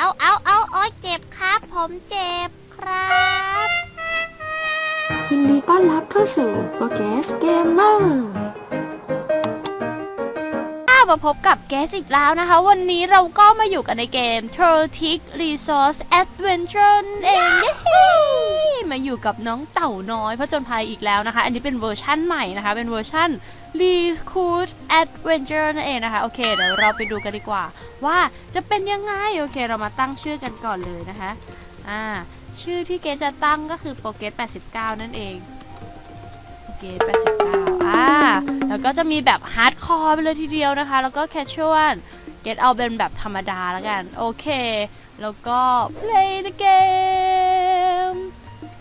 เอาเอาเอาโอ้ยเจ็บครับ ผมเจ็บครับยินดีต้อนรับเข้าสู่โปรแกสเกมเมอร์มาพบกับแกสอีกแล้วนะคะ วันนี้เราก็มาอยู่กันในเกม t r o t i c Resource Adventure นั่นเองเย้ มาอยู่กับน้องเต่าน้อยผจญภัยอีกแล้วนะคะ อันนี้เป็นเวอร์ชั่นใหม่นะคะ เป็นเวอร์ชั่น Recruit Adventure นั่นเองนะคะ โอเค เดี๋ยวเราไปดูกันดีกว่า ว่าจะเป็นยังไง โอเค เรามาตั้งชื่อกันก่อนเลยนะคะ อ่า ชื่อที่เกจะตั้งก็คือโปรเกส89 นั่นเองโปรเกส89 อ่า แล้วก็จะมีแบบฮาร์ดคอร์ไปเลยทีเดียวนะคะ แล้วก็แคชชวลเกตเอาเป็นแบบธรรมดาแล้วกัน โอเค แล้วก็ play the game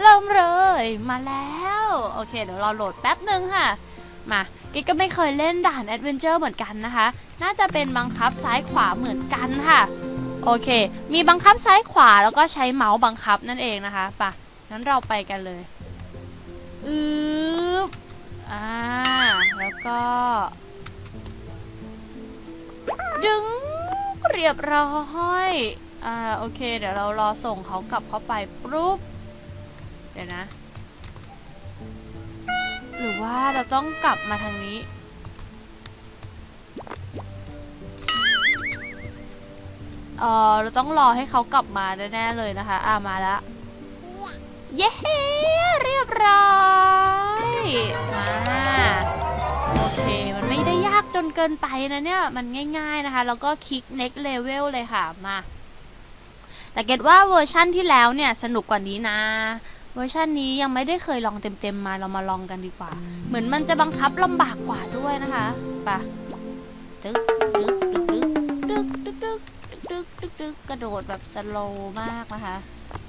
เริ่มเลยมาแล้ว โอเค เดี๋ยวราโหลดแป๊บหนึ่งค่ะ มาเกตก็ไม่เคยเล่นด่านแอดเวนเจอร์เหมือนกันนะคะ น่าจะเป็นบังคับซ้ายขวาเหมือนกันค่ะ โอเค มีบังคับซ้ายขวาแล้วก็ใช้เมาส์บังคับนั่นเองนะคะปะงั้นเราไปกันเลยอืบอ่า แล้วก็ ดึงเรียบร้อย อ่า โอเค เดี๋ยวเรารอส่งเขากลับเข้าไปปุ๊บ ดี๋ยวนะ หรือว่าเราต้องกลับมาทางนี้ เออเราต้องรอให้เขากลับมาแน่ๆเลยนะคะ อ่ามาแล้วเย้ เรียบร้อยมาโอเค มันไม่ได้ยากจนเกินไปนะเนี่ย มันง่ายๆนะคะ แล้วก็คลิก next level เลยค่ะ มาแต่เกดว่าเวอร์ชั่นที่แล้วเนี่ย สนุกกว่านี้นะ วอร์ชันนี้ยังไม่ได้เคยลองเต็มๆมาเรามาลองกันดีกว่า เหมือนมันจะบังคับลำบากกว่าด้วยนะคะไปะตึ๊กตึ๊กตึ๊กตึ๊กตึ๊กตึ๊กตึ๊กตึ๊กตึ๊กตึ๊กกระโดดแบบสโลว์มากนะคะ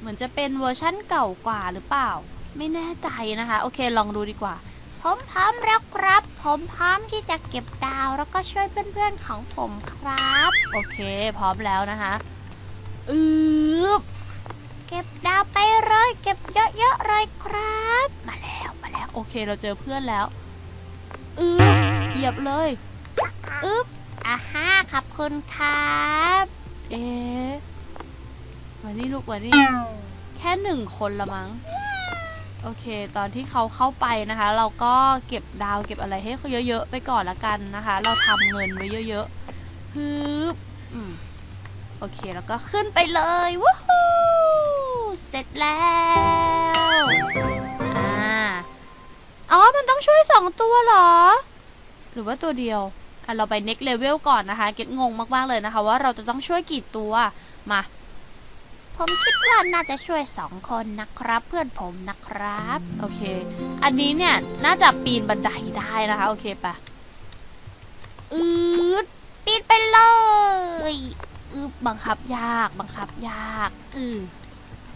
เหมือนจะเป็นเวอร์ชั่นเก่ากว่าหรือเปล่า ไม่แน่ใจนะคะ โอเคลองดูดีกว่า ผมพร้อมแล้วครับ ผมพร้อมที่จะเก็บดาวแล้วก็ช่วยเพื่อนๆของผมครับ โอเค พร้อมแล้วนะคะอืบเก็บดาวไปเลย เก็บเยอะๆเลยครับ มาแล้วมาแล้วโอเคเราเจอเพื่อนแล้วอืบเหยียบเลยอึบอ่าฮ่าขอบคุณครับ เอ๊ะมานี่ลูกมานี่แค่หนึ่งคนละมั้งโอเค ตอนที่เขาเข้าไปนะคะ เราก็เก็บดาวเก็บอะไรให้เขาเยอะๆไปก่อนละกันนะคะ เราทำเงินไว้เยอะๆฮึบอืมโอเคแล้วก็ขึ้นไปเลยวู้ สร็จแล้วอ่าอ๋อ มันต้องช่วยสองตัวเหรอ หรือว่าตัวเดียวอะเราไป next level ก่อนนะคะ เก็ตงงมากๆเลยนะคะ ว่าเราจะต้องช่วยกี่ตัว มา ผมคิดว่าน่าจะช่วยสองคนนะครับ เพื่อนผมนะครับ โอเค อันนี้เนี่ยน่าจะปีนบันไดได้นะคะ โอเคปะอืดปีนไปเลย อืบบังคับยาก บังคับยาก อือ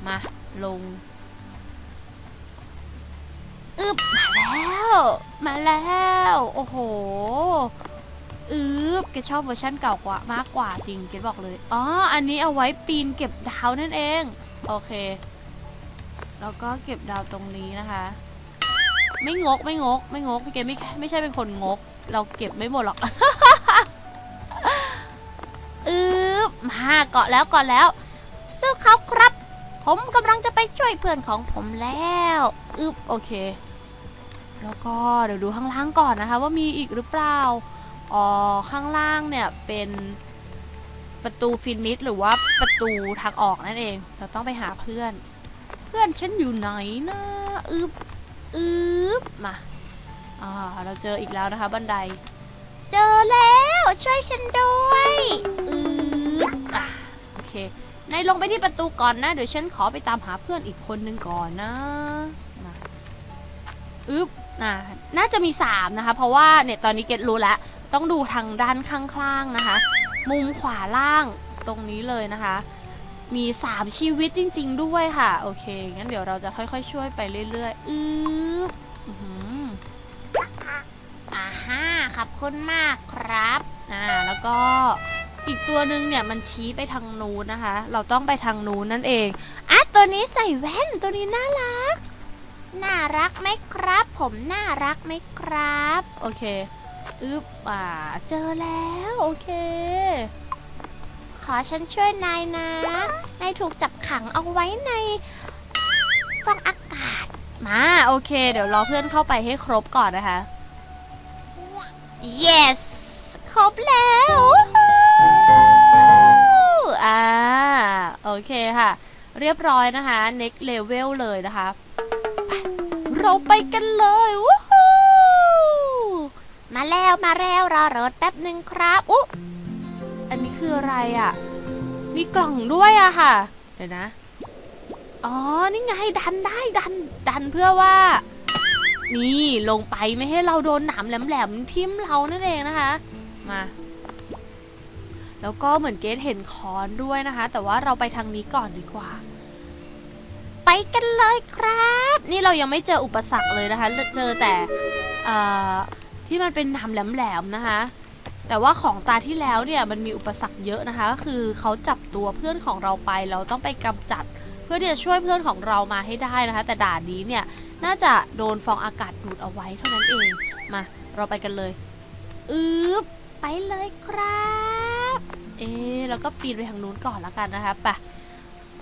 มา ลงอึบมาแล้ว มาแล้ว โอ้โหอึบแกชอบเวอร์ชันเก่ากว่ามากกว่าจริงเกดบอกเลย อ๋อ อันนี้เอาไว้ปีนเก็บดาวนั่นเอง โอเค แล้วก็เก็บดาวตรงนี้นะคะ ไม่งกไม่งก ไม่งกพี่เกดไม่ไม่ใช่เป็นคนงก เราเก็บไม่หมดหรอกอืบมาเกาะแล้วเกาะแล้วสู้เขาครับ ผมกำลังจะไปช่วยเพื่อนของผมแล้วอึบโอเค แล้วก็เดี๋ยวดูข้างล่างก่อนนะคะ ว่ามีอีกหรือเปล่าอ๋อข้างล่างเนี่ยเป็นประตูฟินิชหรือว่าประตูทางออกนั่นเอง เราต้องไปหาเพื่อน เพื่อนฉันอยู่ไหนนะอึบอึบมาอ่าเราเจออีกแล้วนะคะ บันได เจอแล้วช่วยฉันด้วยอืบอะโอเค นายลงไปที่ประตูก่อนนะ เดี๋ยวฉันขอไปตามหาเพื่อนอีกคนนึงก่อนนะมาอึบอ่าน่าจะมีสามนะคะ เพราะว่าเนี่ยตอนนี้เก็ตรู้แล้ว ต้องดูทางด้านข้างๆนะคะ มุมขวาล่างตรงนี้เลยนะคะ มี3ชีวิตจริง ๆ ด้วยค่ะ โอเค งั้นเดี๋ยวเราจะค่อยๆ ช่วยไปเรื่อยๆอืออือหืออ่าฮ่าขอบคุณมากครับ อ่า แล้วก็ อีกตัวหนึ่งเนี่ยมันชี้ไปทางนู้นนะคะ เราต้องไปทางนู้นนั่นเองอะตัวนี้ใส่แว่นตัวนี้น่ารัก น่ารักไหมครับ ผมน่ารักไหมครับ โอเคอึบอ่าเจอแล้ว โอเค ขอฉันช่วยนายนะนายถูกจับขังเอาไว้ในฟองอากาศ มาโอเค เดี๋ยวรอเพื่อนเข้าไปให้ครบก่อนนะคะ yes เรียบร้อยนะคะ next level เลยนะคะ เราไปกันเลยวู้ฮู้มาแล้วมาแล้วรอรถแป๊บหนึ่งครับอุ๊อันนี้คืออะไรอะ่ะ มีกล่องด้วยอะค่ะ เดี๋ยวนะ อ๋อ นี่ไงดันได้ดัน ดันเพื่อว่า นี่ลงไปไม่ให้เราโดนหนามแหลมๆทิ่มเรานั่นเองนะคะ มาแล้วก็เหมือนเกดเห็นคอนด้วยนะคะ แต่ว่าเราไปทางนี้ก่อนดีกว่า ไปกันเลยครับ นี่เรายังไม่เจออุปสรรคเลยนะคะ เจอแต่เอ่อที่มันเป็นหนามแหลมๆนะคะ แต่ว่าของตาที่แล้วเนี่ยมันมีอุปสรรคเยอะนะคะ ก็คือเขาจับตัวเพื่อนของเราไป เราต้องไปกำจัด เพื่อที่จะช่วยเพื่อนของเรามาให้ได้นะคะ แต่ด่านนี้เนี่ยน่าจะโดนฟองอากาศดูดเอาไว้เท่านั้นเอง มา เราไปกันเลยอึ๊บไปเลยครับ เอ๊ะแล้วก็ปีนไปทางนู้นก่อนแล้วกันนะคะไป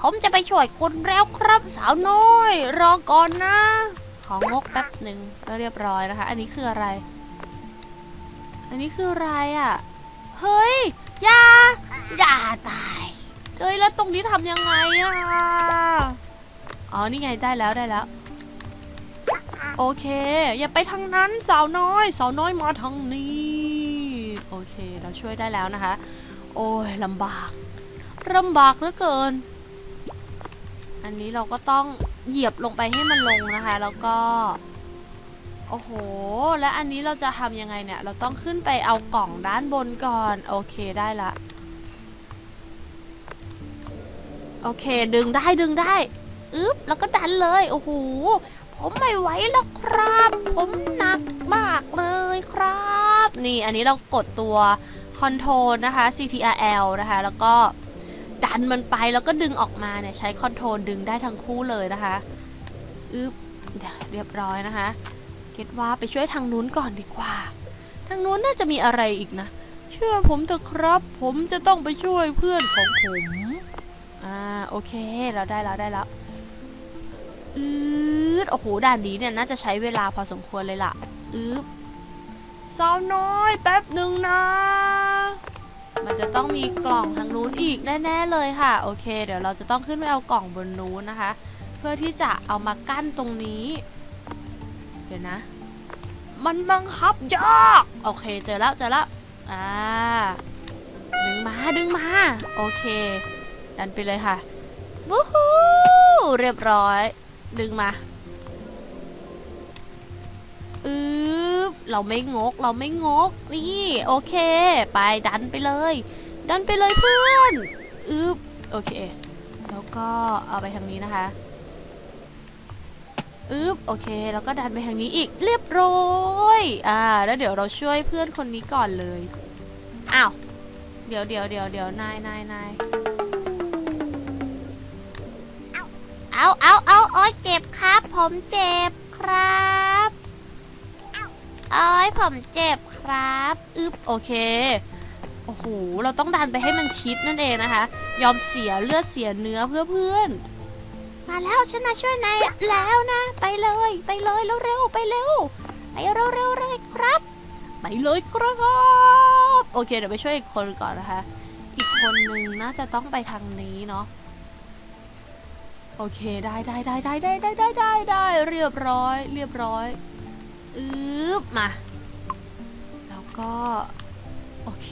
ผมจะไปช่วยคุณแล้วครับสาวน้อย รอก่อนนะ ของงกแป๊บหนึ่งก็เรียบร้อยนะคะ อันนี้คืออะไร อันนี้คืออะไรอะ เฮ้ยอย่าอย่าตายเฮ้ยแล้วตรงนี้ทำยังไงอะ อ๋อ นี่ไงได้แล้วได้แล้ว โอเค อย่าไปทางนั้นสาวน้อย สาวน้อยมาทางนี้ โอเค เราช่วยได้แล้วนะคะ โอ้ยลำบากลำบากเหลือเกิน อันนี้เราก็ต้องเหยียบลงไปให้มันลงนะคะ แล้วก็ โอ้โห และอันนี้เราจะทำยังไงเนี่ย เราต้องขึ้นไปเอากล่องด้านบนก่อน โอเคได้ละ โอเค ดึงได้ดึงได้อึ๊บแล้วก็ดันเลย โอ้โห ผมไม่ไหวแล้วครับ ผมหนักมากเลยครับ นี่อันนี้เรากดตัวคอนโทรลนะคะ CTRL นะคะ แล้วก็ ดันมันไปแล้วก็ดึงออกมาเนี่ยใช้คอนโทรลดึงได้ทั้งคู่เลยนะคะอึ๊บเดี๋ยวเรียบร้อยนะคะ เก็ตว่าไปช่วยทางนู้นก่อนดีกว่า ทางนู้นน่าจะมีอะไรอีกนะ เชื่อผมเถอะครับ ผมจะต้องไปช่วยเพื่อนของผม อ่าโอเค เราได้แล้วได้แล้วอืดโอ้โหด่านนี้เนี่ยน่าจะใช้เวลาพอสมควรเลยล่ะ อึ๊บสาวน้อยแป๊บหนึ่งนะ มันจะต้องมีกล่องทางนู้นอีกแน่ๆเลยค่ะ โอเค เดี๋ยวเราจะต้องขึ้นไปเอากล่องบนนู้นนะคะ เพื่อที่จะเอามากั้นตรงนี้ เดี๋ยวนะ มันบังคับยากโอเค เจอแล้วเจอแล้วอ่าดึงมาดึงมา โอเค ดันไปเลยค่ะวู้ฮู้เรียบร้อย ดึงมาอึ๊ บเราไม่งก เราไม่งก นี่ โอเค ไปดันไปเลย ดันไปเลยเพื่อนอึบโอเค แล้วก็เอาไปทางนี้นะคะอึบโอเค แล้วก็ดันไปทางนี้อีกเรียบร้อยอ่า แล้วเดี๋ยวเราช่วยเพื่อนคนนี้ก่อนเลยอ้าวเดี๋ยวเดี๋ยวเดี๋ยวเดี๋ยวนายนายนายเอาเอาเอาโอ้ยเจ็บครับ ผมเจ็บครับ โอ้ยผมเจ็บครับอึบโอเค โอ้โห เราต้องดันไปให้มันชิดนั่นเองนะคะ ยอมเสียเลือดเสียเนื้อเพื่อเพื่อนมาแล้วฉันมาช่วยนายแล้วนะ ไปเลย ไปเลยเร็วๆไปเร็วไปเร็วๆเลยครับ ไปเลยครับโอเคเดี๋ยวไปช่วยอีกคนก่อนนะคะ อีกคนนึงน่าจะต้องไปทางนี้เนาะโอเคได้ได้ได้ได้ได้ได้ได้ได้ได้เรียบร้อย เรียบร้อย อึ๊บมา แล้วก็ โอเค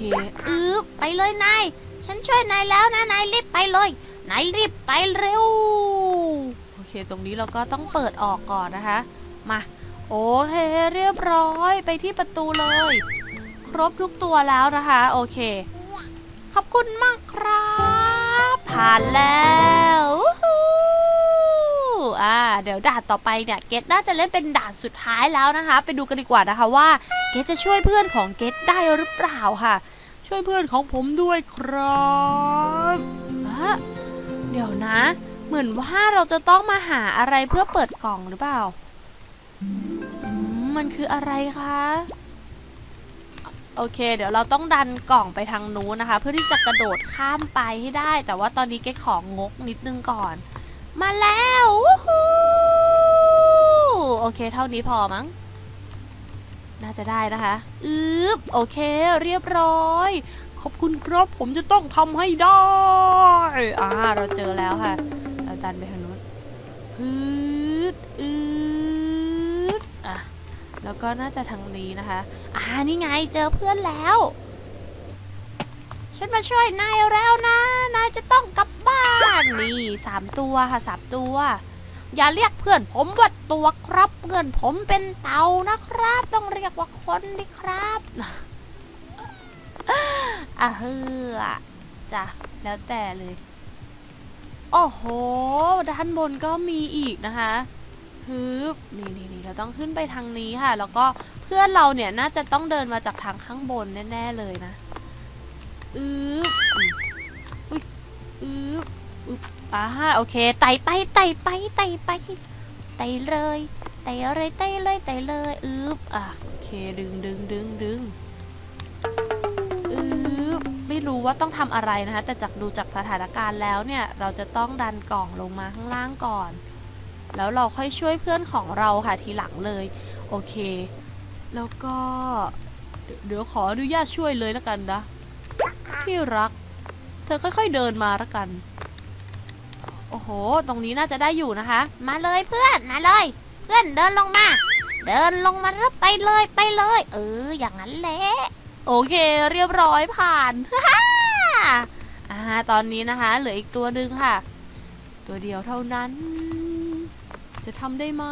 อึ๊บไปเลยนาย ฉันช่วยนายแล้วนะ นายรีบไปเลย นายรีบไปเร็ว โอเค ตรงนี้เราก็ต้องเปิดออกก่อนนะคะ มา โอเคเรียบร้อยไปที่ประตูเลย ครบทุกตัวแล้วนะคะ โอเค ขอบคุณมากครับ ผ่านแล้ว เดี๋ยวด่านต่อไปเนี่ยเกตน่าจะเล่นเป็นด่านสุดท้ายแล้วนะคะ ไปดูกันดีกว่านะคะว่าเกตจะช่วยเพื่อนของเกตได้หรือเปล่าค่ะ ช่วยเพื่อนของผมด้วยครับอะเดี๋ยวนะ เหมือนว่าเราจะต้องมาหาอะไรเพื่อเปิดกล่องหรือเปล่ามมันคืออะไรคะโอเค เดี๋ยวเราต้องดันกล่องไปทางนู้นนะคะ เพื่อที่จะกระโดดข้ามไปให้ได้ แต่ว่าตอนนี้เก๊ของงกนิดนึงก่อน มาแล้ววู้ฮู้ โอเค เท่านี้พอมั้ง น่าจะได้นะคะอึ๊บโอเค เรียบร้อย ขอบคุณครับผมจะต้องทำให้ได้ อ่า เราเจอแล้วค่ะ เราดันไปทางนู้นฮึดอืดอะ แล้วก็น่าจะทางนี้นะคะ อ่า นี่ไง เจอเพื่อนแล้ว ฉันมาช่วยนายแล้วนะ นายจะต้องกลับบ้าน นี่สามตัวค่ะสามตัว อย่าเรียกเพื่อนผมว่าตัวครับ เพื่อนผมเป็นเต่านะครับ ต้องเรียกว่าคนดิครับอะเฮือจ้ะแล้วแต่เลย โอ้โห ด้านบนก็มีอีกนะคะฮึบนี่นี่นี่เราต้องขึ้นไปทางนี้ค่ะ แล้วก็เพื่อนเราเนี่ยน่าจะต้องเดินมาจากทางข้างบนแน่ ๆเลยนะอึ๊บอุ้ยอึ๊บอึ๊บ อ่าโอเค ไต่ไป ไต่ไป ไต่ไป ไต่เลย ไต่เลยไต่เลย ไต่เลย อึบอะ โอเค ดึงดึงดึงดึงอึบไม่รู้ว่าต้องทำอะไรนะคะ แต่จากดูจากสถานการณ์แล้วเนี่ย เราจะต้องดันกล่องลงมาข้างล่างก่อน แล้วเราค่อยช่วยเพื่อนของเราค่ะทีหลังเลย โอเค แล้วก็ เดี๋ยวเดี๋ยวขออนุญาตช่วยเลยแล้วกันนะ ที่รัก เธอค่อย ๆเดินมาแล้วกัน โอ้โห ตรงนี้น่าจะได้อยู่นะคะ มาเลยเพื่อน มาเลย เพื่อนเดินลงมา เดินลงมาแล้วไปเลยไปเลย เออ อย่างนั้นแหละ โอเคเรียบร้อยผ่านอ่าตอนนี้นะคะ เหลืออีกตัวหนึ่งค่ะ ตัวเดียวเท่านั้น จะทำได้ไหม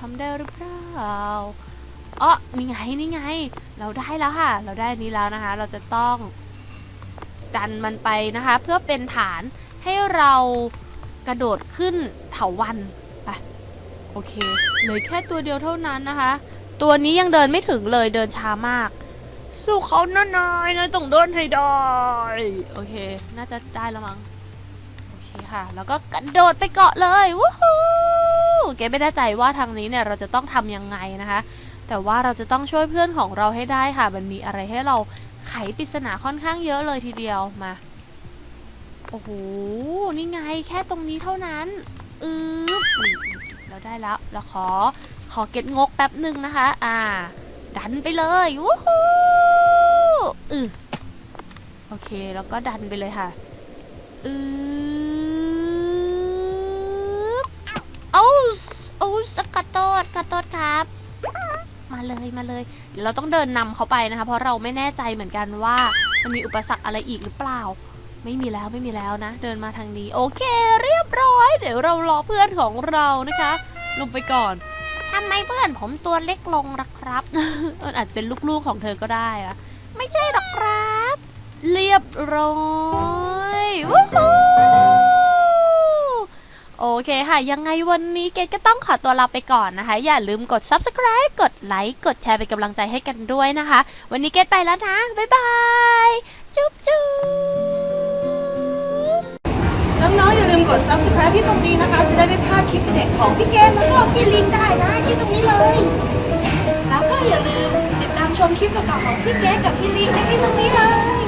ทำได้หรือเปล่าอ๋อนี่ไงนี่ไง เราได้แล้วค่ะ เราได้นนี้แล้วนะคะ เราจะต้องดันมันไปนะคะ เพื่อเป็นฐานให้เรา กระโดดขึ้นเถาวันไปโอเคเหลือแค่ตัวเดียวเท่านั้นนะคะ ตัวนี้ยังเดินไม่ถึงเลยเดินช้ามาก สู้เขานะนายนายต้องเดินให้ได้โอเค น่าจะได้แล้วมั้งโอเคค่ะ แล้วก็กระโดดไปเกาะเลยวู้ฮู้เกไม่แน่ใจว่าทางนี้เนี่ยเราจะต้องทำยังไงนะคะ แต่ว่าเราจะต้องช่วยเพื่อนของเราให้ได้ค่ะ มันมีอะไรให้เราไขปริศนาค่อนข้างเยอะเลยทีเดียวมา อ้โห นี่ไงแค่ตรงนี้เท่านั้น อือนี่นี่เราได้แล้ว เราขอ ขอเก็ตงกแป๊บหนึ่งนะคะ อ่า ดันไปเลยวู้ฮู้อือโอเค แล้วก็ดันไปเลยค่ะ อือเอาเอาสกระโดดกระโดดครับ มาเลยมาเลยเดี๋ยวเราต้องเดินนำเขาไปนะคะ เพราะเราไม่แน่ใจเหมือนกันว่า มันมีอุปสรรคอะไรอีกหรือเปล่า ไม่มีแล้วไม่มีแล้วนะ เดินมาทางนี้ โอเค เรียบร้อย เดี๋ยวเรารอเพื่อนของเรานะคะ ลงไปก่อนทำไมเพื่อนผมตัวเล็กลงล่ะครับมันอาจเป็นลูกๆของเธอก็ได้อะไม่ใช่หรอกครับ เรียบร้อยวู้ฮูโอเคค่ะ ยังไงวันนี้เกดก็ต้องขอตัวลาไปก่อนนะคะ อย่าลืมกด subscribe กดไลค์กดแชร์เป็นกำลังใจให้กันด้วยนะคะ วันนี้เกดไปแล้วนะ บ๊ายบาย จุ๊บจุ๊บ น้องๆอย่าลืมกด subscribe ที่ตรงนี้นะคะ จะได้ไม่พลาดคลิปเด็ดของพี่เกมแล้วก็พี่ลินได้นะที่ตรงนี้เลย แล้วก็อย่าลืมติดตามชมคลิปเก่อๆของพี่เกมกับพี่ลินได้ที่ตรงนี้เลย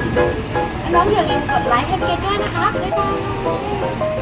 น้องๆอย่าลืมกดไลค์ให้เกมด้วยนะคะบ๊ายบาย